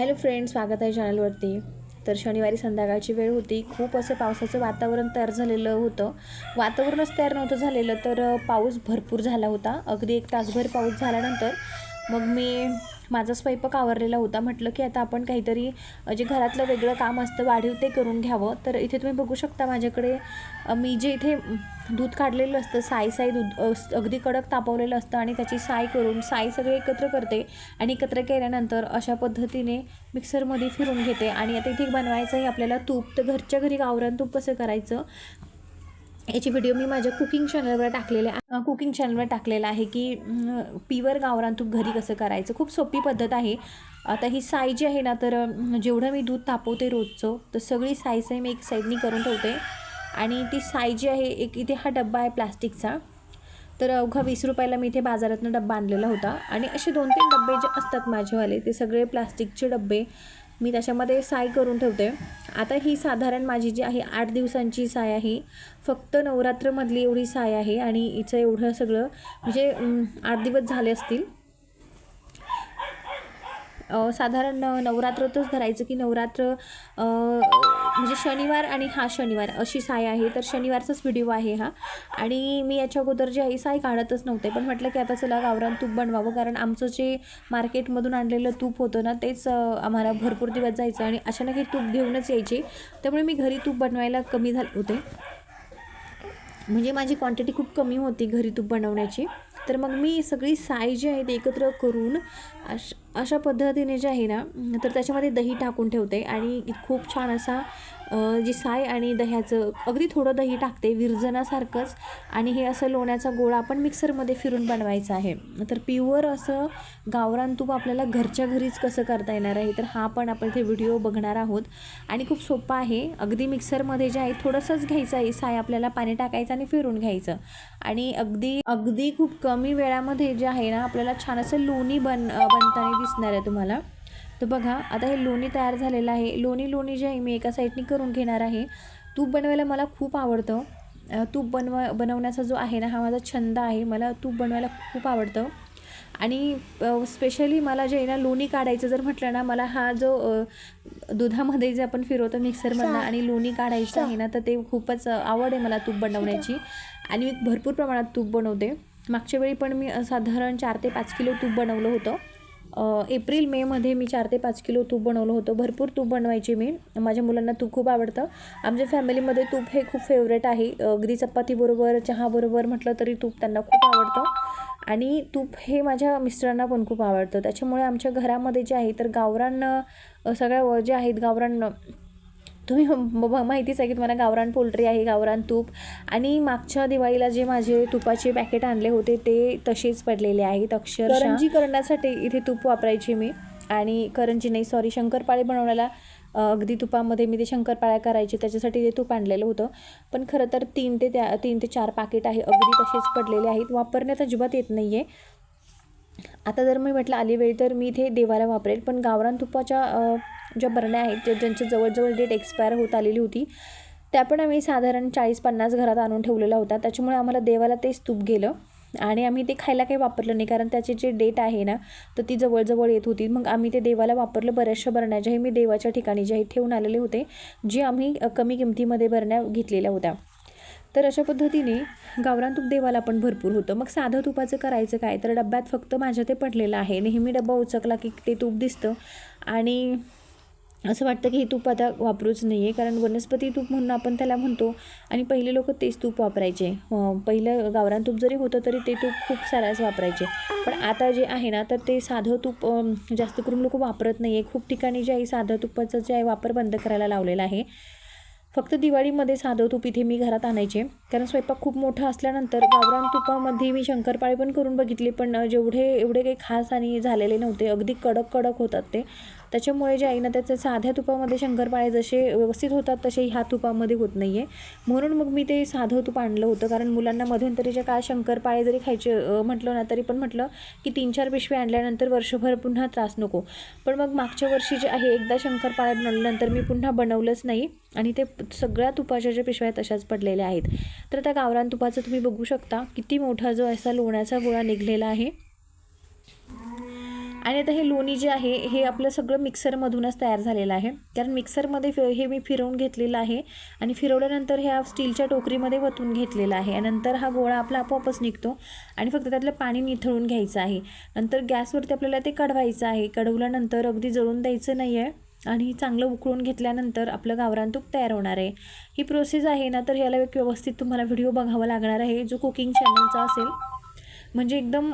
Hello friend स्वागत आहे चॅनलवरती. तर शनिवारी संध्याकाळची वेळ होती. खूप असं पावसाचं वातावरण तयार झालेलं होतं. वातावरणच तयार नव्हतं झालेलं तर पाऊस भरपूर झाला होता. अगदी एक तासभर पाऊस झाल्यानंतर मग मी माझा स्वयंपाक आवरलेला होता. म्हटलं की आता आपण काहीतरी जे घरातलं वेगळं काम असतं वाढीव ते करून घ्यावं. तर इथे तुम्ही बघू शकता माझ्याकडे मी जे इथे दूध काढलेलं असतं साई साय दूध अगदी कडक तापवलेलं असतं आणि त्याची साय करून साय सगळे एकत्र करते आणि एकत्र केल्यानंतर अशा पद्धतीने मिक्सरमध्ये फिरून घेते. आणि आता इथे बनवायचं आहे आपल्याला तूप. तर घरच्या घरी गावरान तूप कसं करायचं? याची व्हिडिओ मी माझ्या कुकिंग चॅनलवर टाकलेले कुकिंग चॅनलवर टाकलेला आहे की पिवर गावरान तूप घरी कसं करायचं? खूप सोपी पद्धत आहे. आता ही साय जी आहे ना तर जेवढं मी दूध तापवते रोजचं तर सगळी साय साय मी एक साईडनी करून ठेवते. आणि ती साय जी आहे एक इथे हा डब्बा आहे प्लास्टिकचा. तर अवघा वीस रुपयाला मी इथे बाजारातनं डब्बा आणलेला होता. आणि असे दोन तीन डब्बे जे असतात माझेवाले ते सगळे प्लास्टिकचे डब्बे. मी त्याच्यामध्ये साय करून ठेवते. आता ही साधारण माझी जी आहे आठ दिवसांची साय आहे. फक्त नवरात्रमधली एवढी साय आहे आणि हिचं एवढं सगळं म्हणजे आठ दिवस झाले असतील. साधारण नवरात्रातच धरायचं की नवरात्र म्हणजे शनिवार आणि हा शनिवार अशी साय आहे. तर शनिवारचाच व्हिडिओ आहे हा. आणि मी याच्या अगोदर जे आहे साय काढतच नव्हते. पण म्हटलं की आता चला गावरान तूप बनवावं. कारण आमचं जे मार्केटमधून आणलेलं तूप होतं ना तेच आम्हाला भरपूर दिवस जायचं आणि अचानक हे तूप घेऊनच यायचे. त्यामुळे मी घरी तूप बनवायला कमी झाले होते. म्हणजे माझी क्वांटिटी खूप कमी होती घरी तूप बनवण्याची. तर मग मी सगळी साय जी आहे ते एकत्र करून अश अशा पद्धतीने जे आहे ना तर त्याच्यामध्ये दही टाकून ठेवते आणि खूप छान असा जी साय आणि दह्याचं अगदी थोडं दही टाकते विरजनासारखंच. आणि हे असं लोण्याचा गोळा आपण मिक्सरमध्ये फिरून बनवायचा आहे. तर प्युअर असं गावरान तूप आपल्याला घरच्या घरीच कसं करता येणार आहे तर हा पण आपण इथे व्हिडिओ बघणार आहोत. आणि खूप सोपा आहे. अगदी मिक्सरमध्ये जे आहे थोडंसंच घ्यायचं आहे. साय आपल्याला पाणी टाकायचं आणि फिरून घ्यायचं. आणि अगदी अगदी खूप कमी वेळामध्ये जे आहे ना आपल्याला छान असं लोणी बन बनताना दिसणार आहे तुम्हाला. तर बघा आता हे लोणी तयार झालेलं आहे. लोणी लोणी जे आहे मी एका साईडनी करून घेणार आहे. तूप बनवायला मला खूप आवडतं. तूप बनवा बनवण्याचा जो आहे ना हा माझा छंद आहे. मला तूप बनवायला खूप आवडतं. आणि स्पेशली मला जे आहे ना लोणी काढायचं जर म्हटलं ना मला हा जो दुधामध्ये जे आपण फिरवतो मिक्सरमधनं आणि लोणी काढायचं आहे ना तर ते खूपच आवड आहे मला तूप बनवण्याची. आणि मी भरपूर प्रमाणात तूप बनवते. मागच्या वेळी पण मी साधारण चार ते पाच किलो तूप बनवलं होतं. एप्रिल मेमध्ये मी चार ते पाच किलो तूप बनवलं होतं. भरपूर तूप बनवायची मी. माझ्या मुलांना तूप खूप आवडतं. आमच्या फॅमिलीमध्ये तूप हे खूप फेवरेट आहे. अगदी चपातीबरोबर चहाबरोबर म्हटलं तरी तूप त्यांना खूप आवडतं. आणि तूप हे माझ्या मिस्टरांना पण खूप आवडतं. त्याच्यामुळे आमच्या घरामध्ये जे आहे तर गावरान सगळ्या व- जे आहेत गावरान तुम्ही माहितीच आहे की तुम्हाला गावरान पोल्ट्री आहे गावरान तूप. आणि मागच्या दिवाळीला जे माझे तुपाचे पॅकेट आणले होते ते तसेच पडलेले आहेत अक्षर करंजी करण्यासाठी इथे तूप वापरायची मी. आणि करंजी नाही सॉरी शंकरपाळे बनवण्याला अगदी तुपामध्ये मी ते शंकरपाळ्या करायचे त्याच्यासाठी ते तूप आणलेलं होतं. पण खरं तर तीन ते त्या तीन ते चार पाकिट आहे अगदी तसेच पडलेले आहेत. वापरण्यात अजिबात येत नाही आहे आता जर मी म्हटलं आली वेळ तर मी इथे देवाला वापरेल. पण गावरान तुपाच्या ज्या बरण्या आहेत ज्या ज्यांच्या जवळजवळ डेट एक्सपायर होत आलेली होती त्या पण आम्ही साधारण चाळीस पन्नास घरात आणून ठेवलेला होता त्याच्यामुळे आम्हाला देवाला तेच तूप गेलं आणि आम्ही ते खायला काही वापरलं नाही कारण त्याची जे डेट आहे ना तर ती जवळजवळ येत होती. मग आम्ही ते देवाला वापरलं. बऱ्याचशा बरण्या ज्याही मी देवाच्या ठिकाणी जे ठेवून आलेले होते जे आम्ही कमी किमतीमध्ये बरण्या घेतलेल्या होत्या. तर अशा पद्धतीने गावरान तूप देवाला पण भरपूर होतं. मग साधं तुपाचं करायचं काय? तर डब्यात फक्त माझ्या ते पडलेलं आहे. नेहमी डब्बा उचकला की ते तूप दिसतं. आणि असं वाटतं की हे तूप आता वापरूच नाही आहे कारण वनस्पती तूप म्हणून आपण त्याला म्हणतो. आणि पहिले लोक तेच तूप वापरायचे. पहिलं गावरान तूप जरी होतं तरी ते तूप खूप साराच वापरायचे. पण आता जे आहे ना तर ते साधं तूप जास्त करून लोक वापरत नाही आहे खूप ठिकाणी जे आहे साधं तुपाचं जे आहे वापर बंद करायला लावलेला आहे. फक्त दिवाळीमध्ये साधं तूप इथे मी घरात आणायचे. कारण स्वयंपाक खूप मोठा असल्यानंतर गावरान तुपामध्ये मी शंकरपाळे पण करून बघितले पण जेवढे एवढे काही खास आणि झालेले नव्हते. अगदी कडक कडक होतात ते. त्याच्यामुळे जे आहे ना त्याचे साध्या तुपामध्ये शंकरपाळे जसे व्यवस्थित होतात तसे ह्या तुपामध्ये होत नाही आहे म्हणून मग मी ते साधं तूप आणलं होतं कारण मुलांना मध्यंतरीच्या काळ शंकरपाळे जरी खायचे म्हटलं ना तरी पण म्हटलं की तीन चार पिशवी आणल्यानंतर वर्षभर पुन्हा त्रास नको. पण मग मागच्या वर्षी जे आहे एकदा शंकरपाळे बनवल्यानंतर मी पुन्हा बनवलंच नाही आणि ते सगळ्या तुपाच्या ज्या पिशव्या तशाच पडलेल्या आहेत. तर त्या गावरान तुपाचं तुम्ही बघू शकता किती मोठा जो असा लोण्याचा गोळा निघलेला आहे. आणि आता हे लोणी जे आहे हे आपलं सगळं मिक्सरमधूनच तयार झालेलं आहे. कारण मिक्सरमध्ये फि हे मी फिरवून घेतलेलं आहे आणि फिरवल्यानंतर ह्या स्टीलच्या टोकरीमध्ये वतून घेतलेलं आहे. आणि नंतर हा गोळा आपला आपोआपच निघतो आणि फक्त त्यातलं पाणी निथळून घ्यायचं आहे. नंतर गॅसवरती आपल्याला ते कढवायचं आहे. कढवल्यानंतर अगदी जळून द्यायचं नाही आहे आणि चांगलं उकळून घेतल्यानंतर आपलं गावरान तूप तयार होणार आहे. ही प्रोसेस आहे ना तर ह्याला एक व्यवस्थित तुम्हाला व्हिडिओ बघावा लागणार आहे. जो कुकिंग चॅनलचा असेल म्हणजे एकदम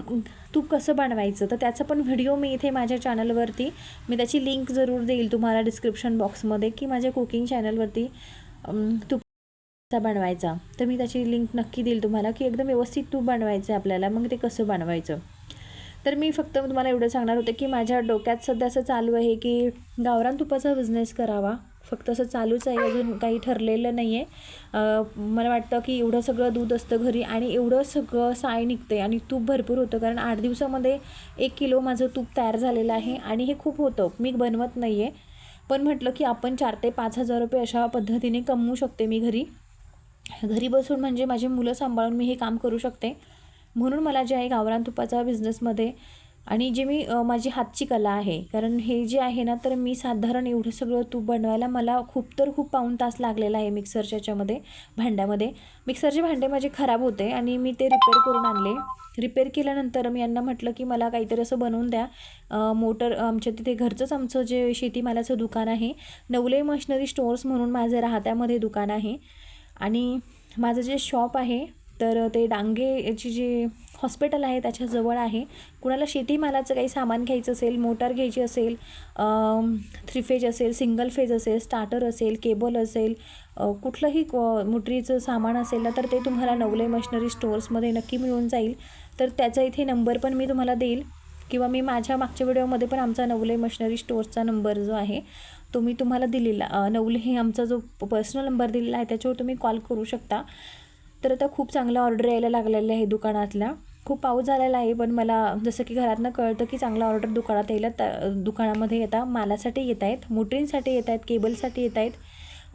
तूप कसं बनवायचं? तर त्याचा पण व्हिडिओ मी इथे माझ्या चॅनलवरती मी त्याची लिंक जरूर देईल तुम्हाला डिस्क्रिप्शन बॉक्समध्ये की माझ्या कुकिंग चॅनलवरती अम, तूप कसा बनवायचा? तर मी त्याची लिंक नक्की देईल तुम्हाला की एकदम व्यवस्थित तूप बनवायचं आहे आपल्याला मग ते कसं बनवायचं? तर मी फक्त तुम्हाला एवढं सांगणार होते की माझ्या डोक्यात सध्या असं चालू आहे की गावरान तुपाचा बिझनेस करावा. फक्त असं चालूच आहे अजून काही ठरलेलं नाही आहे मला वाटतं की एवढं सगळं दूध असतं घरी आणि एवढं सगळं साय निघते आणि तूप भरपूर होतं कारण आठ दिवसामध्ये एक किलो माझं तूप तयार झालेलं आहे आणि हे खूप होतं. मी बनवत नाही आहे पण म्हटलं की आपण चार ते पाच हजार रुपये अशा पद्धतीने कमवू शकते मी घरी. घरी बसून म्हणजे माझी मुलं सांभाळून मी हे काम करू शकते. म्हणून मला जे आहे गावरान तुपाचा बिझनेसमध्ये आणि जे मी माझी हातची कला आहे कारण हे जे आहे ना तर मी साधारण एवढं सगळं तूप बनवायला मला खूप तर खूप पाऊण तास लागलेला आहे मिक्सरच्या याच्यामध्ये भांड्यामध्ये. मिक्सरचे भांडे माझे खराब होते आणि मी ते रिपेअर करून आणले. रिपेअर केल्यानंतर मी यांना म्हटलं की मला काहीतरी असं बनवून द्या. मोटर आमच्या तिथे घरचंच आमचं जे शेतीमालाचं दुकान आहे नवले मशिनरी स्टोअर्स म्हणून माझं राहत्यामध्ये दुकान आहे. आणि माझं जे शॉप आहे तर ते डांगे याची जी हॉस्पिटल आहे त्याच्याजवळ आहे. कुणाला शेतीमालाचं काही सामान घ्यायचं असेल मोटार घ्यायची असेल थ्री फेज असेल सिंगल फेज असेल स्टार्टर असेल केबल असेल कुठलंही मोटरीचं सामान असेल ना तर ते तुम्हाला नवले मशिनरी स्टोअर्समध्ये नक्की मिळून जाईल. तर त्याचा इथे नंबर पण मी तुम्हाला देईल किंवा मी माझ्या मागच्या व्हिडिओमध्ये पण आमचा नवले मशिनरी स्टोअर्सचा नंबर जो आहे तो मी तुम्हाला दिलेला नवले हे आमचा जो पर्सनल नंबर दिलेला आहे त्याच्यावर तुम्ही कॉल करू शकता. तर आता खूप चांगला ऑर्डर यायला लागलेल्या आहे दुकानातल्या खूप पाऊस झालेला आहे पण मला जसं की घरातनं कळतं की चांगला ऑर्डर दुकानात येईल तर दुकानामध्ये येता. मालासाठी येत आहेत मोटरींसाठी येत आहेत केबलसाठी येत आहेत.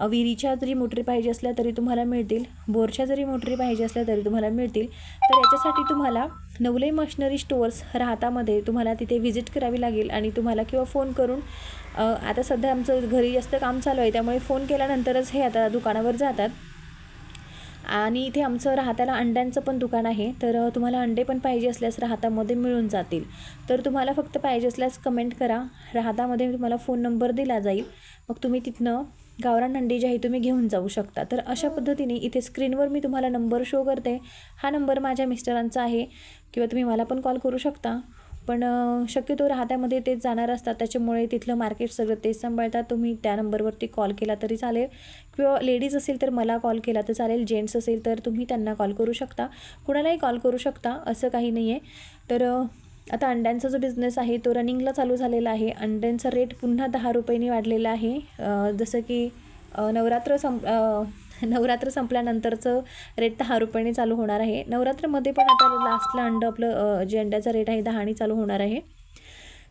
विहिरीच्या जरी मोटरी पाहिजे असल्या तरी तुम्हाला मिळतील. बोरच्या जरी मोटरी पाहिजे असल्या तरी तुम्हाला मिळतील. तर याच्यासाठी तुम्हाला नवले मशिनरी स्टोअर्स राहतामध्ये तुम्हाला तिथे व्हिजिट करावी लागेल आणि तुम्हाला किंवा फोन करून आता सध्या आमचं घरी जास्त काम चालू आहे त्यामुळे फोन केल्यानंतरच हे आता दुकानावर जातात. आणि इथे आमचं राहत्याला अंड्यांचं पण दुकान आहे. तर तुम्हाला अंडे पण पाहिजे असल्यास राहतामध्ये मिळून जातील. तर तुम्हाला फक्त पाहिजे असल्यास कमेंट करा. राहतामध्ये तुम्हाला फोन नंबर दिला जाईल. मग तुम्ही तिथनं गावरान अंडी जी आहे तुम्ही घेऊन जाऊ शकता. तर अशा पद्धतीने इथे स्क्रीनवर मी तुम्हाला नंबर शो करते. हा नंबर माझ्या मिस्टरांचा आहे. किंवा तुम्ही मला पण कॉल करू शकता. पण शक्यतो राहत्यामध्ये तेच जाणार असतात. त्याच्यामुळे तिथलं मार्केट सगळं तेच सांभाळतात. तुम्ही त्या नंबरवरती कॉल केला तरी चालेल. किंवा लेडीज असेल तर मला कॉल केला तर चालेल. जेंट्स असेल तर तुम्ही त्यांना कॉल करू शकता. कुणालाही कॉल करू शकता. असं काही नाही आहे तर आता अंड्यांचा जो बिझनेस आहे तो रनिंगला चालू झालेला आहे. अंड्यांचा रेट पुन्हा दहा रुपयांनी वाढलेला आहे. जसं की नवरात्र संप नवरात्र संपल्यानंतरचं रेट दहा रुपयाने चालू होणार आहे. नवरात्रमध्ये पण आता लास्टला अंड आपलं जे अंड्याचा रेट आहे दहाने चालू होणार आहे.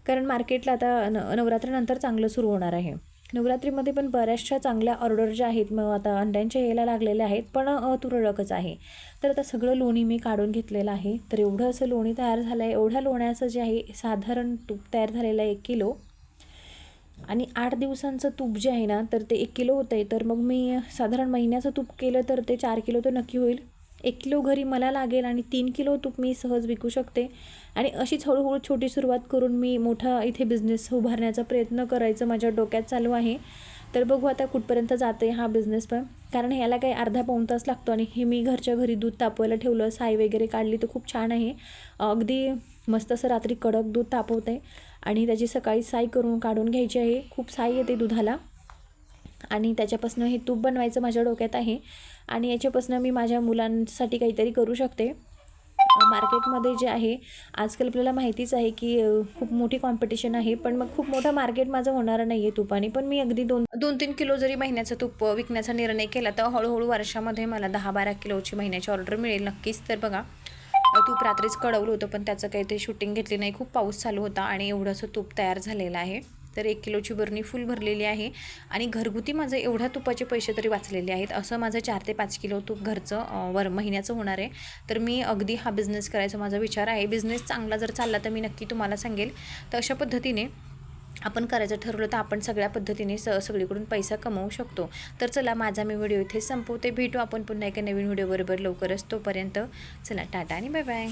कारण मार्केटला आता न नवरात्रानंतर चांगलं सुरू होणार आहे. नवरात्रीमध्ये पण बऱ्याचशा चांगल्या ऑर्डर ज्या आहेत मग आता अंड्यांच्या यायला लागलेल्या आहेत पण तुरळकच आहे. तर आता सगळं लोणी मी काढून घेतलेलं आहे. तर एवढं असं लोणी तयार झालं आहे एवढ्या लोण्याचं जे आहे साधारण तूप तयार झालेलं आहे एक किलो. आणि आठ दिवसांचं तूप जे आहे ना तर ते एक किलो होतं आहे तर मग मी साधारण महिन्याचं तूप केलं तर ते चार किलो तर नक्की होईल. एक किलो घरी मला लागेल आणि तीन किलो तूप मी सहज विकू शकते. आणि अशीच हळूहळू छोटी सुरुवात करून मी मोठा इथे बिझनेस उभारण्याचा प्रयत्न करायचं माझ्या डोक्यात चालू आहे. तर बघू आता कुठपर्यंत जाते हा बिझनेस पण. कारण ह्याला काही अर्धा पाऊण तास लागतो आणि हे मी घरच्या घरी दूध तापवायला ठेवलं साय वगैरे काढली तर खूप छान आहे. अगदी मस्त असं रात्री कडक दूध तापवते आणि त्याची सकाळी साय करून काढून घ्यायची आहे. खूप साय येते दुधाला. आणि त्याच्यापासून हे तूप बनवायचं माझ्या डोक्यात आहे. आणि याच्यापासून मी माझ्या मुलांसाठी काहीतरी करू शकते. मार्केटमध्ये जे आहे आजकाल आपल्याला माहितीच आहे की खूप मोठी कॉम्पिटिशन आहे. पण मग खूप मोठं मार्केट माझं होणार नाही आहे तुपाने. पण मी अगदी दोन दोन तीन किलो जरी महिन्याचं तूप विकण्याचा निर्णय केला तर हळूहळू वर्षामध्ये मला दहा बारा किलोची महिन्याची ऑर्डर मिळेल नक्कीच. तर बघा तूप रात्रीच कळवलं होतं पण त्याचं काही ते शूटिंग घेतली नाही. खूप पाऊस चालू होता आणि एवढंसं तूप तयार झालेलं आहे. तर एक किलोची बरणी फुल भरलेली आहे. आणि घरगुती माझं एवढ्या तुपाचे पैसे तरी वाचलेले आहेत. असं माझं चार ते पाच किलो तूप घरचं वर महिन्याचं होणार आहे. तर मी अगदी हा बिझनेस करायचा माझा विचार आहे. बिझनेस चांगला जर चालला तर मी नक्की तुम्हाला सांगेल. तर अशा पद्धतीने आपण करायचं ठरवलं तर आपण सगळ्या पद्धतीने स सगळीकडून पैसा कमवू शकतो. तर चला माझा मी व्हिडिओ इथे संपवते. भेटू आपण पुन्हा एका नवीन व्हिडिओबरोबर लवकरच. तोपर्यंत चला टाटा आणि बाय बाय